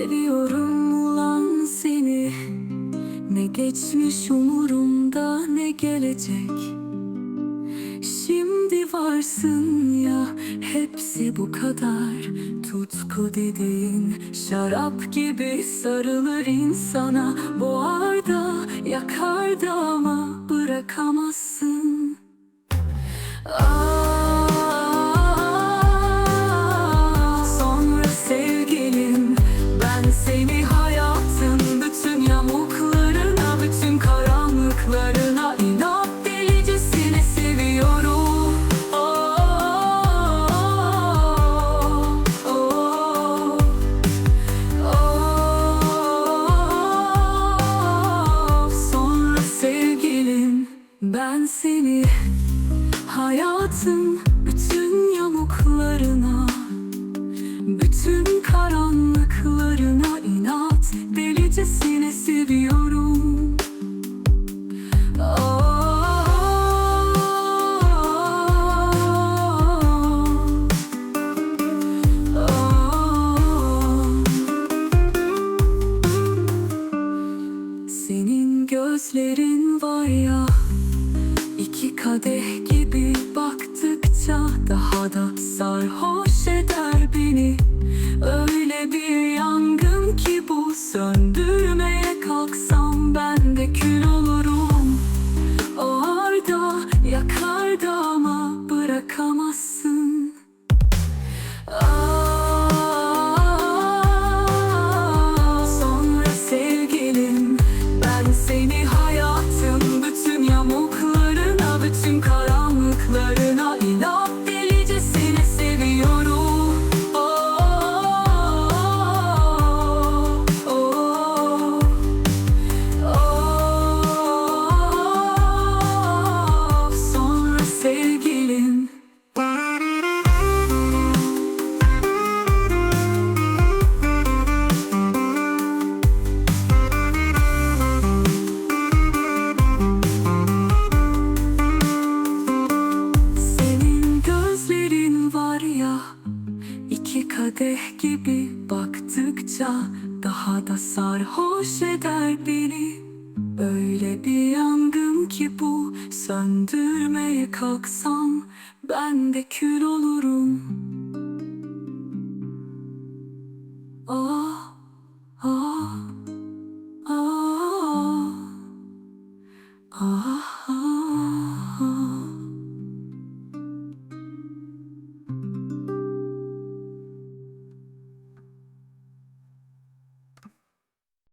Seviyorum ulan seni. Ne geçmiş umurumda ne gelecek. Şimdi varsın ya hepsi bu kadar. Tutku dediğin şarap gibi sarılır insana. Boğar da yakar da ama bırakamazsın. Ah. Seni Hayatın bütün yamuklarına Bütün karanlıklarına inat Delicesine seviyorum Oh, oh. Senin gözlerin var ya İki kadeh gibi baktıkça daha da sarhoş eder beni. Öyle bir yangın ki bu söndürmeye var ya iki kadeh gibi baktıkça daha da sarhoş eder beni Böyle bir yangın ki bu söndürmeye kalksam ben de kül olurum Ah, ah, ah, ah, ah.